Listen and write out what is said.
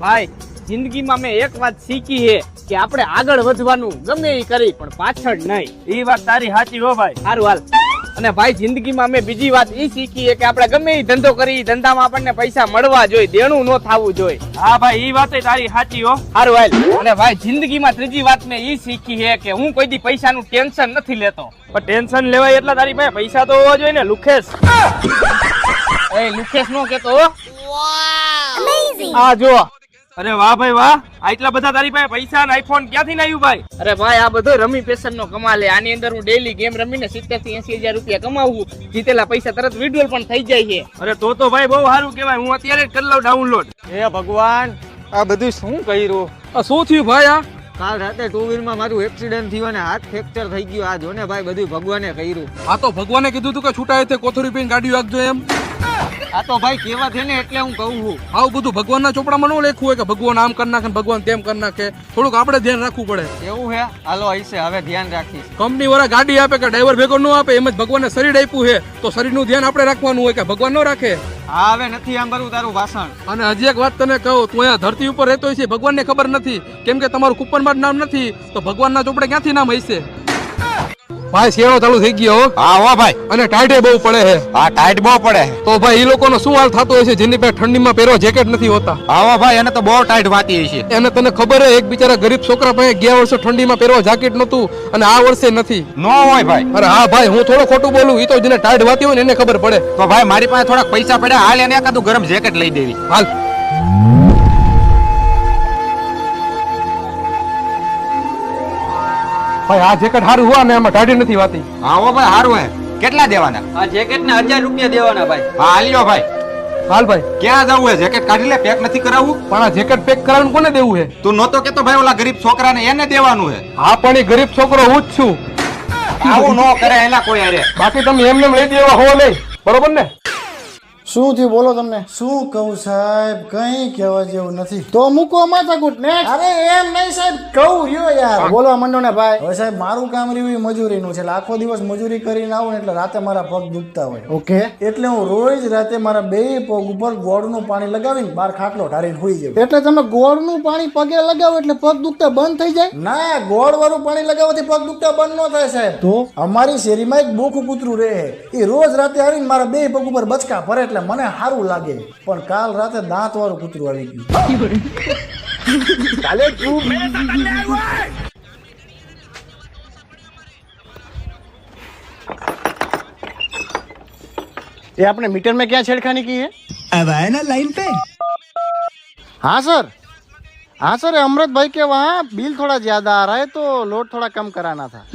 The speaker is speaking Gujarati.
ભાઈ જિંદગીમાં મેં એક વાત શીખી છે કે આપણે આગળ વધવાનું ગમે એ કરી પણ પાછળ નહીં. એ વાત તારી સાચી હો ભાઈ. સારું હાલ. અને ભાઈ જિંદગીમાં મેં બીજી વાત એ શીખી છે કે આપણે ગમે એ ધંધો કરી ધંધામાં આપણને પૈસા મળવા જોઈએ દેણું ન થવું જોઈએ. હા ભાઈ એ વાત તારી સાચી હો. સારું હાલ. અને ભાઈ જિંદગીમાં ત્રીજી વાત મેં એ શીખી છે કે હું કોઈ દી પૈસાનું ટેન્શન નથી લેતો. પણ ટેન્શન લેવાય એટલા તારી પાસે પૈસા તો હોવા જોઈએ ને લુખેશ. એ લુખેશ નો કેતો હો. આ જો અરે વાહ ભાઈ વાહ. આટલા બધા તારી પાસે પૈસા અને આઈફોન ક્યાંથી આવ્યું ભાઈ? અરે ભાઈ આ બધો રમી પેશન નો કમાલ છે. આની અંદર હું ડેલી ગેમ રમીને સિત્તેરથી એસી હજાર રૂપિયા કમાવું જીતેલા પૈસા તરત વિડ્રોલ પણ થઈ જાય છે. અરે તો તો ભાઈ બહુ સારું કહેવાય. હું અત્યારે જ કરી લઉં ડાઉનલોડ હે ભગવાન આ બધું શું કર્યું? શું થયું ભાઈ આ? કાલ રાતે ટુ વ્હીલમાં મારું એક્સિડન્ટ થયું અને હાથ ફ્રેક્ચર થઈ ગયું. આ જોને ભાઈ બધું ભગવાને કર્યું. આ તો ભગવાને કીધું હતું કે છૂટાય તે કોથળી પીને ગાડી વાગજો એમ. આ તો ભાઈ કેવા છે ને એટલે હું કહું છું. આવું બધું ભગવાનના ચોપડામાં ન લખ્યું હોય કે ભગવાન આમ કરી નાખે ભગવાન તેમ કરી નાખે. થોડુંક આપણે ધ્યાન રાખવું પડે. એવું હે? હાલો હશે હવે ધ્યાન રાખીશ. કંપની વાળા ગાડી આપે કે ડ્રાઈવર ભેગો ન આપે એમ જ ભગવાનને શરીર આપ્યું છે. તો શરીરનું ધ્યાન આપણે રાખવાનું હોય કે ભગવાન ન રાખે? હા હવે નથી સાંભળવું તારું ભાષણ. અને હજી એક વાત તને કહું તું અહીંયા ધરતી ઉપર રહેતો હોય છે ભગવાનને ખબર નથી. કેમ કે તમારું કૂપનમાં જ નામ નથી તો ભગવાનના ચોપડે ક્યાંથી નામ હશે? ભાઈ શેરો ચાલુ થઈ ગયો હા. વાહ ભાઈ. અને ટાઈટે બહુ પડે છે. હા ટાઈટ બહુ પડે. તો ભાઈ એ લોકોનો શું હાલ થતો હોય છે જેની પાસે ઠંડીમાં પહેરો જેકેટ નથી હોતા? હા વાહ ભાઈ એને તો બહુ ટાઈટ વાતી છે એને તને ખબર હે એક બિચારા ગરીબ છોકરા પાસે ગયા વર્ષે ઠંડીમાં પહેરવા જેકેટ નતું અને આ વર્ષે નથી. નો હોય ભાઈ. અરે હા ભાઈ હું થોડો ખોટું બોલું ઈ તો જેને ટાઈટ વાતી હોય ને એને ખબર પડે. તો ભાઈ મારી પાસે થોડાક પૈસા પડ્યા હાલ એને એકાદું ગરમ જેકેટ લઈ દેવી. હાલ ભાઈ આ જેકેટ સારું હોય ને એમાં ટાઢી નથી વાતી. હા હો ભાઈ સારું હે. કેટલા દેવાના? આ જેકેટ ને હજાર રૂપિયા દેવાના ભાઈ. હા હાલ્યો ભાઈ. હાલ ભાઈ. ક્યાં જવું હે? જેકેટ કાઢી લે પેક નથી કરાવવું? પણ આ જેકેટ પેક કરાવવાનું કોને દેવું હે? તું નહોતો કેતો ભાઈ ઓલા ગરીબ છોકરાને એને દેવાનું હે. હા પણ એ ગરીબ છોકરો હું જ છું. આવું નો કરે એના કોઈ અરે બાકી તમે એમને એમ લઈ દેવા હો નહીં. બરોબર ને? શું થયું બોલો તમને? શું કહું સાહેબ? કઈ કહેવા જેવું નથી. તો મૂકો માથાકૂટ ને અરે એમ નહીં સાહેબ કહું રહ્યો યાર. બોલવા માંડો ને ભાઈ. હવે સાહેબ મારું કામ રહ્યું મજૂરીનું છે. એટલે આખો દિવસ મજૂરી કરીને આવું ને એટલે રાતે મારા પગ દુખતા હોય. ઓકે. એટલે હું રોજ રાતે મારા બે પગ ઉપર ગોળનું પાણી લગાવીને બાર ખાટલો ઢારીને હોઈ જાઉં. એટલે તમે ગોળનું પાણી પગે લગાવો એટલે પગ દુખતા બંધ થઈ જાય? ના ગોળ વાળું પાણી લગાવવાથી પગ દુખતા બંધ ન થાય સાહેબ. તો? અમારી શેરીમાં એક બોખું કૂતરું રહે એ રોજ રાતે આવીને મારા બે પગ ઉપર બચકા ભરે એટલે મને સારું લાગે પણ કાલ રાતે દાંત વાળું કૂતરું આવી ગયું ये आपने मीटर में क्या छेड़खानी की है अब आए ना लाइन पे हाँ सर हाँ सर अमृत भाई के वहाँ बिल थोड़ा ज्यादा आ रहा है तो लोड थोड़ा कम कराना था